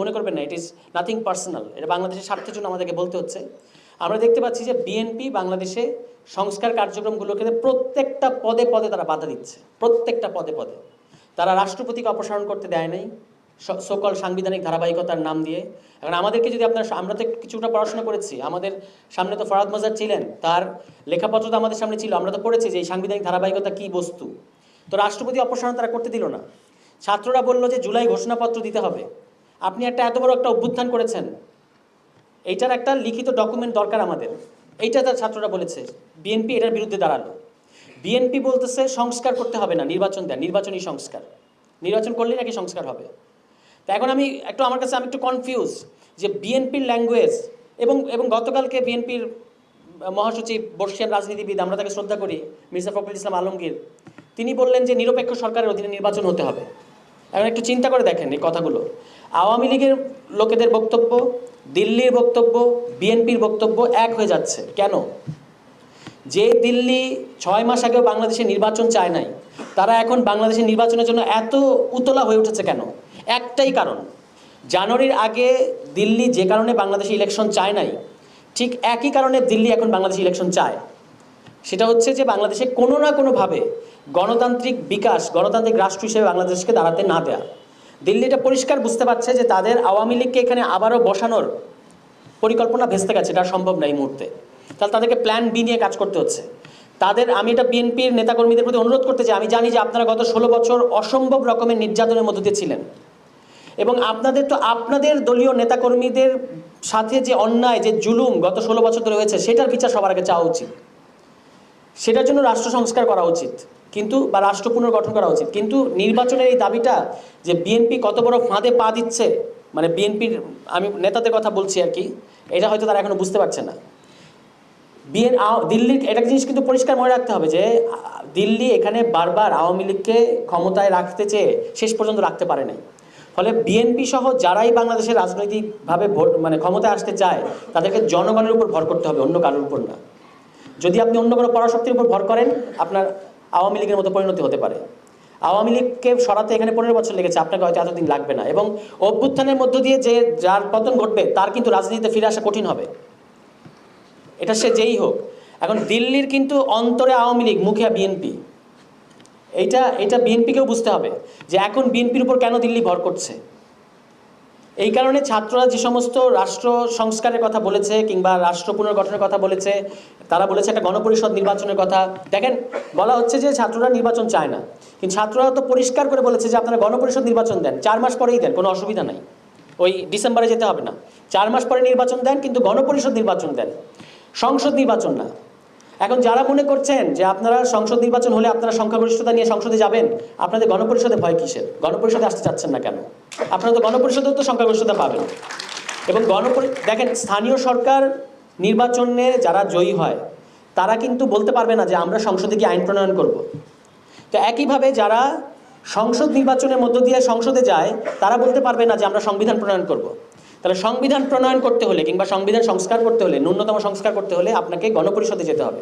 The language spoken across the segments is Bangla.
মনে করবেন না ইট ইজ নাথিং পার্সোনাল এটা বাংলাদেশের স্বার্থের জন্য আমাদেরকে বলতে হচ্ছে। আমরা দেখতে পাচ্ছি যে বিএনপি বাংলাদেশে সংস্কার কার্যক্রমগুলোকে প্রত্যেকটা পদে পদে তারা বাধা দিচ্ছে। প্রত্যেকটা পদে পদে। তারা রাষ্ট্রপতিকে অপসারণ করতে দেয় নাই সকল সাংবিধানিক ধারাবাহিকতার নাম দিয়ে। এখন আমাদেরকে যদি আপনার আমরা তো কিছুটা পড়াশোনা করেছি। আমাদের সামনে তো ফরাদ মাজার ছিলেন, তার লেখাপত্র তো আমাদের সামনে ছিল। আমরা তো পড়েছি যে এই সাংবিধানিক ধারাবাহিকতা কী বস্তু। তো রাষ্ট্রপতি অপসারণ তারা করতে দিল না। ছাত্ররা বলল যে জুলাই ঘোষণাপত্র দিতে হবে। আপনি একটা এত বড় একটা অভ্যুত্থান করেছেন। এইটার একটা লিখিত ডকুমেন্ট দরকার আমাদের। এইটা তার ছাত্ররা বলেছে বিএনপি এটার বিরুদ্ধে দাঁড়াল। বিএনপি বলতেছে সংস্কার করতে হবে না, নির্বাচন দেন, নির্বাচনী সংস্কার। নির্বাচন করলেই নাকি সংস্কার হবে। তা এখন আমি একটু আমার কাছে আমি একটু কনফিউজ যে বিএনপির ল্যাঙ্গুয়েজ এবং এবং গতকালকে বিএনপির মহাসচিব, বর্ষিয়ান রাজনীতিবিদ, আমরা তাকে শ্রদ্ধা করি, মির্জা ফখরুল ইসলাম আলমগীর, তিনি বললেন যে নিরপেক্ষ সরকারের অধীনে নির্বাচন হতে হবে। এখন একটু চিন্তা করে দেখেন এই কথাগুলো। আওয়ামী লীগের লোকেদের বক্তব্য, দিল্লির বক্তব্য, বিএনপির বক্তব্য এক হয়ে যাচ্ছে। কেন? যে দিল্লি ছয় মাস আগেও বাংলাদেশে নির্বাচন চায় নাই, তারা এখন বাংলাদেশের নির্বাচনের জন্য এত উতলা হয়ে উঠেছে কেন? একটাই কারণ, জানুয়ারির আগে দিল্লি যে কারণে বাংলাদেশে ইলেকশন চায় নাই, ঠিক একই কারণে দিল্লি এখন বাংলাদেশে ইলেকশন চায়। সেটা হচ্ছে যে বাংলাদেশে কোনো না কোনোভাবে গণতান্ত্রিক বিকাশ, গণতান্ত্রিক রাষ্ট্র হিসেবে বাংলাদেশকে দাঁড়াতে না দেয়া। দিল্লি এটা পরিষ্কার বুঝতে পারছে যে তাদের আওয়ামী লীগকে এখানে আবারও বসানোর পরিকল্পনা ভেস্তে গেছে, এটা সম্ভব না এই মুহূর্তে। তাহলে তাদেরকে প্ল্যান বি নিয়ে কাজ করতে হচ্ছে। তাদের, আমি এটা বিএনপির নেতাকর্মীদের প্রতি অনুরোধ করতে চাই, আমি জানি যে আপনারা গত ষোলো বছর অসম্ভব রকমের নির্যাতনের মধ্যে দিয়ে ছিলেন। এবং আপনাদের তো, আপনাদের দলীয় নেতাকর্মীদের সাথে যে অন্যায়, যে জুলুম গত ষোলো বছর ধরে হয়েছে, সেটার বিচার সবার আগে চাওয়া উচিত। সেটার জন্য রাষ্ট্র সংস্কার করা উচিত। কিন্তু, বা রাষ্ট্র পুনর্গঠন করা উচিত। কিন্তু নির্বাচনের এই দাবিটা যে বিএনপি কত বড় ফাঁদে পা দিচ্ছে মানে বিএনপির আমি নেতাদের কথা বলছি আর কি, এটা হয়তো তারা এখনও বুঝতে পারছে না। বিএন দিল্লির একটা জিনিস কিন্তু পরিষ্কার মনে রাখতে হবে যে, দিল্লি এখানে বারবার আওয়ামী লীগকে ক্ষমতায় রাখতে চেয়ে শেষ পর্যন্ত রাখতে পারে নাই। ফলে বিএনপি সহ যারাই বাংলাদেশের রাজনৈতিকভাবে ভোট মানে ক্ষমতায় আসতে চায়, তাদেরকে জনগণের উপর ভর করতে হবে, অন্য কারোর উপর না। যদি আপনি অন্য কোনো পরাশক্তির উপর ভর করেন, আপনার আওয়ামী লীগের মতো পরিণতি হতে পারে। আওয়ামী লীগকে সরাতে এখানে পনেরো বছর লেগেছে, আপনাকে হয়তো এতদিন লাগবে না। এবং অভ্যুত্থানের মধ্য দিয়ে যে, যার পতন ঘটবে, তার কিন্তু রাজনীতিতে ফিরে আসা কঠিন হবে। এটা সে যেই হোক, এখন দিল্লির কিন্তু অন্তরে আওয়ামী লীগ, মুখে বিএনপি। এইটা এটা বিএনপিকেও বুঝতে হবে যে এখন বিএনপির উপর কেন দিল্লি ভর করছে। এই কারণে ছাত্ররা যে সমস্ত রাষ্ট্র সংস্কারের কথা বলেছে কিংবা রাষ্ট্র পুনর্গঠনের কথা বলেছে, তারা বলেছে একটা গণপরিষদ নির্বাচনের কথা। দেখেন, বলা হচ্ছে যে ছাত্ররা নির্বাচন চায় না। কিন্তু ছাত্ররা তো পরিষ্কার করে বলেছে যে আপনারা গণপরিষদ নির্বাচন দেন। চার মাস পরেই দেন, কোনো অসুবিধা নাই। ওই ডিসেম্বরে যেতে হবে না। চার মাস পরে নির্বাচন দেন, কিন্তু গণপরিষদ নির্বাচন দেন। সংসদ নির্বাচন না। এখন যারা মনে করছেন যে আপনারা সংসদ নির্বাচন হলে আপনারা সংখ্যাগরিষ্ঠতা নিয়ে সংসদে যাবেন, আপনাদের গণপরিষদে ভয় কিসের? গণপরিষদে আসতে চাচ্ছেন না কেন? আপনারা তো গণপরিষদেও তো সংখ্যাগরিষ্ঠতা পাবেন। এবং গণপরি, দেখেন, স্থানীয় সরকার নির্বাচনে যারা জয়ী হয়, তারা কিন্তু বলতে পারবে না যে আমরা সংসদে গিয়ে আইন প্রণয়ন করব। তো একইভাবে যারা সংসদ নির্বাচনের মধ্য দিয়ে সংসদে যায়, তারা বলতে পারবে না যে আমরা সংবিধান প্রণয়ন করব। তাহলে সংবিধান প্রণয়ন করতে হলে কিংবা সংবিধান সংস্কার করতে হলে, ন্যূনতম সংস্কার করতে হলে আপনাকে গণপরিষদে যেতে হবে।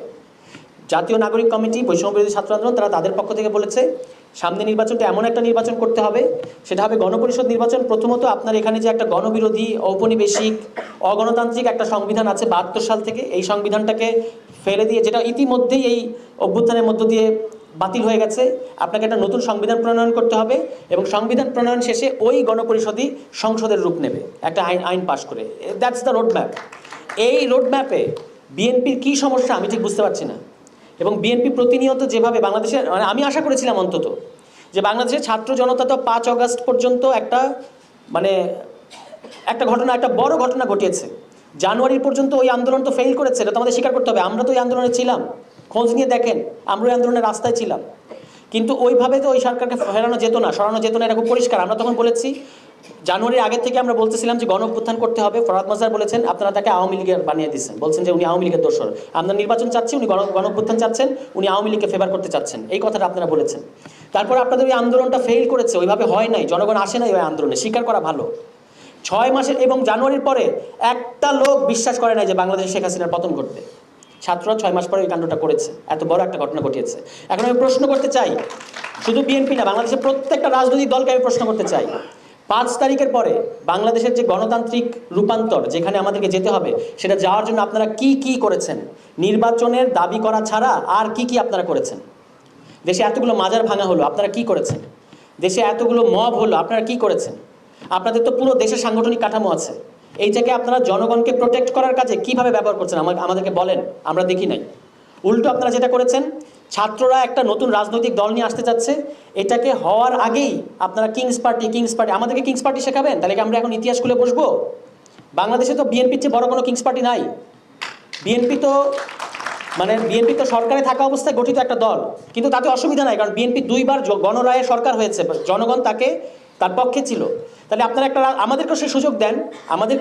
জাতীয় নাগরিক কমিটি, বৈষম্য বিরোধী ছাত্র আন্দোলন, তারা তাদের পক্ষ থেকে বলেছে, সামনে নির্বাচনটা এমন একটা নির্বাচন করতে হবে, সেটা হবে গণপরিষদ নির্বাচন। প্রথমত আপনার এখানে যে একটা গণবিরোধী, ঔপনিবেশিক, অগণতান্ত্রিক একটা সংবিধান আছে বাহাত্তর সাল থেকে, এই সংবিধানটাকে ফেলে দিয়ে, যেটা ইতিমধ্যেই এই অভ্যুত্থানের মধ্য দিয়ে বাতিল হয়ে গেছে, আপনাকে একটা নতুন সংবিধান প্রণয়ন করতে হবে এবং সংবিধান প্রণয়ন শেষে ওই গণপরিষদই সংসদের রূপ নেবে, একটা আইন আইন পাশ করে। দ্যাটস দ্য রোড ম্যাপ এই রোড ম্যাপে বিএনপির কী সমস্যা আমি ঠিক বুঝতে পারছি না। এবং বিএনপি প্রতিনিয়ত যেভাবে বাংলাদেশের মানে আমি আশা করেছিলাম অন্তত, যে বাংলাদেশের ছাত্র জনতা তো পাঁচ অগাস্ট পর্যন্ত একটা মানে একটা ঘটনা, একটা বড় ঘটনা ঘটিয়েছে। জানুয়ারি পর্যন্ত ওই আন্দোলন তো ফেল করেছে, এটা তো আমাদের স্বীকার করতে হবে। আমরা তো ওই আন্দোলনে ছিলাম। খোঁজ নিয়ে দেখেন, আমরা ওই আন্দোলনের রাস্তায় ছিলাম। কিন্তু ওইভাবে তো ওই সরকারকে ফেরানো যেত না, সরানো যেত না খুব পরিষ্কার। আমরা তখন বলেছি জানুয়ারির আগের থেকে আমরা বলতেছিলাম যে গণ করতে হবে। ফরাদ মাজার বলেছেন, আপনারা তাকে আওয়ামী লীগের বানিয়ে দিচ্ছেন বলছেন যে উনি আওয়ামী লীগের দোষর। আমরা নির্বাচন চাচ্ছি, উনি গণ চাচ্ছেন, উনি আওয়ামী লীগকে ফেভার করতে চাচ্ছেন। এই কথাটা আপনারা বলেছেন। তারপর আপনাদের ওই আন্দোলনটা ফেল করেছে, ওইভাবে হয় নাই। জনগণ আসে নাই ওই আন্দোলনে। স্বীকার করা ভালো। ছয় মাসের এবং জানুয়ারির পরে একটা লোক বিশ্বাস করে নাই যে বাংলাদেশে শেখ হাসিনার পতন ঘটবে। ছাত্ররা ছয় মাস পরে ওই কাণ্ডটা করেছে। এত বড় একটা ঘটনা ঘটিয়েছে। এখন আমি প্রশ্ন করতে চাই, শুধু বিএনপি না, বাংলাদেশের প্রত্যেকটা রাজনৈতিক দলকে আমি প্রশ্ন করতে চাই। পাঁচ তারিখের পরে বাংলাদেশের যে গণতান্ত্রিক রূপান্তর যেখানে আমাদেরকে যেতে হবে, সেটা যাওয়ার জন্য আপনারা কি কি করেছেন? নির্বাচনের দাবি করা ছাড়া আর কি কি আপনারা করেছেন? দেশে এতগুলো মাজার ভাঙা হলো, আপনারা কি করেছেন? দেশে এতগুলো মব হলো, আপনারা কি করেছেন? আপনাদের তো পুরো দেশের সাংগঠনিক কাঠামো আছে। এইটাকে আপনারা জনগণকে প্রোটেক্ট করার কাজে কীভাবে ব্যবহার করছেন? আমা- আমাদেরকে বলেন, আমরা দেখি নাই। উল্টো আপনারা যেটা করেছেন ছাত্ররা একটা নতুন রাজনৈতিক দল নিয়ে আসতে চাচ্ছে। এটাকে হওয়ার আগেই আপনারা কিংস পার্টি কিংস পার্টি আমাদেরকে কিংস পার্টি শেখাবেন। তাহলে কি আমরা এখন ইতিহাস খুলে বসবো? বাংলাদেশে তো বিএনপির চেয়ে বড় কোনো কিংস পার্টি নাই। বিএনপি তো মানে বিএনপি তো সরকারে থাকা অবস্থায় গঠিত একটা দল। কিন্তু তাতে অসুবিধা নাই, কারণ বিএনপি দুইবার গণরায়ে সরকার হয়েছে। জনগণ তাকে, তার পক্ষে ছিল। তাহলে আপনারা একটা, আমাদেরকেও সে সুযোগ দেন। আমাদের